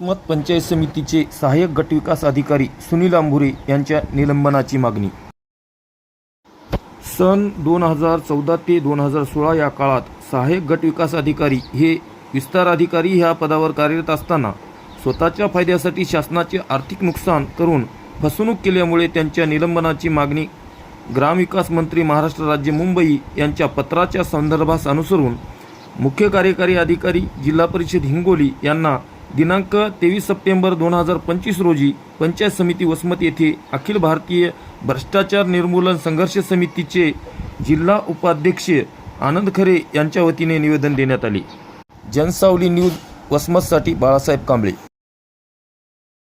वसमत पंचायत समितीचे सहाय्यक गटविकास अधिकारी सुनील आंभुरे यांच्या निलंबनाची मागणी. सन दोन हजार चौदा ते दोन हजार सोळा या काळात सहाय्यक गटविकास अधिकारी हे विस्तार अधिकारी ह्या पदावर कार्यरत असताना स्वतःच्या फायद्यासाठी शासनाचे आर्थिक नुकसान करून फसवणूक केल्यामुळे त्यांच्या निलंबनाची मागणी ग्रामविकास मंत्री महाराष्ट्र राज्य मुंबई यांच्या पत्राच्या संदर्भास अनुसरून मुख्य कार्यकारी अधिकारी जिल्हा परिषद हिंगोली यांना दिनांक तेवीस सप्टेंबर दोन हजार पंचवीस रोजी पंचायत समिती वसमत येथे अखिल भारतीय भ्रष्टाचार निर्मूलन संघर्ष समितीचे जिल्हा उपाध्यक्ष आनंद खरे यांच्या वतीने निवेदन देण्यात आले. जनसावली न्यूज वसमतसाठी बाळासाहेब कांबळे.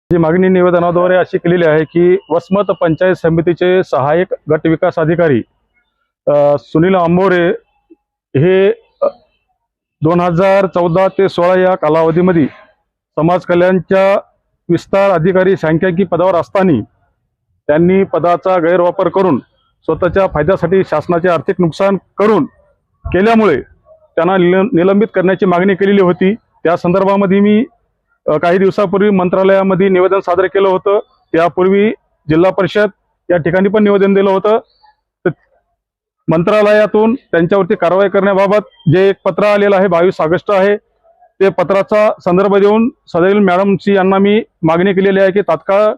जी मागणी निवेदनाद्वारे अशी केलेली आहे की वसमत पंचायत समितीचे सहाय्यक गट विकास अधिकारी सुनील आंबोरे हे दोन हजार चौदा ते सोळा या कालावधीमध्ये समाज कल्याणच्या विस्तार अधिकारी सांख्यिकी पदावर असताना त्यांनी पदाचा गैरवापर करून स्वतःच्या फायद्यासाठी शासनाचे आर्थिक नुकसान करून केल्यामुळे त्यांना निल- निलंबित करण्याची मागणी केलेली होती. त्या संदर्भामध्ये मी काही दिवसापूर्वी मंत्रालयामध्ये निवेदन सादर केलं होतं. त्यापूर्वी जिल्हा परिषद या ठिकाणी पण निवेदन दिलं होतं. तर मंत्रालयातून त्यांच्यावरती कारवाई करण्याबाबत जे एक पत्र आलेलं आहे बावीस ऑगस्ट आहे ते पत्राचा संदर्भ देऊन सदैल मॅडमची यांना मी मागणी केलेली आहे की तात्काळ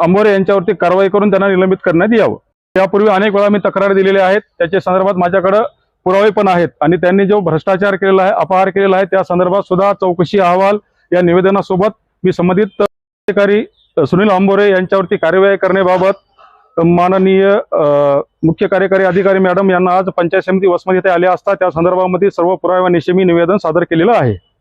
अंबोरे यांच्यावरती कारवाई करून त्यांना निलंबित करण्यात यावं. त्यापूर्वी अनेक वेळा मी तक्रारी दिलेल्या आहेत. त्याच्या संदर्भात माझ्याकडं पुरावे पण आहेत आणि त्यांनी जो भ्रष्टाचार केलेला आहे अपहार केलेला आहे त्या संदर्भात सुद्धा चौकशी अहवाल या निवेदनासोबत मी संबंधित अधिकारी सुनील आंबोरे यांच्यावरती कार्यवाही करण्याबाबत माननीय अ, मुख्य कार्यकारी अधिकारी मॅडम यांना आज पंचायत समिती वसमत येथे आले असता त्या संदर्भामध्ये सर्व पुराव्यानिशी मी निवेदन सादर केलेलं आहे.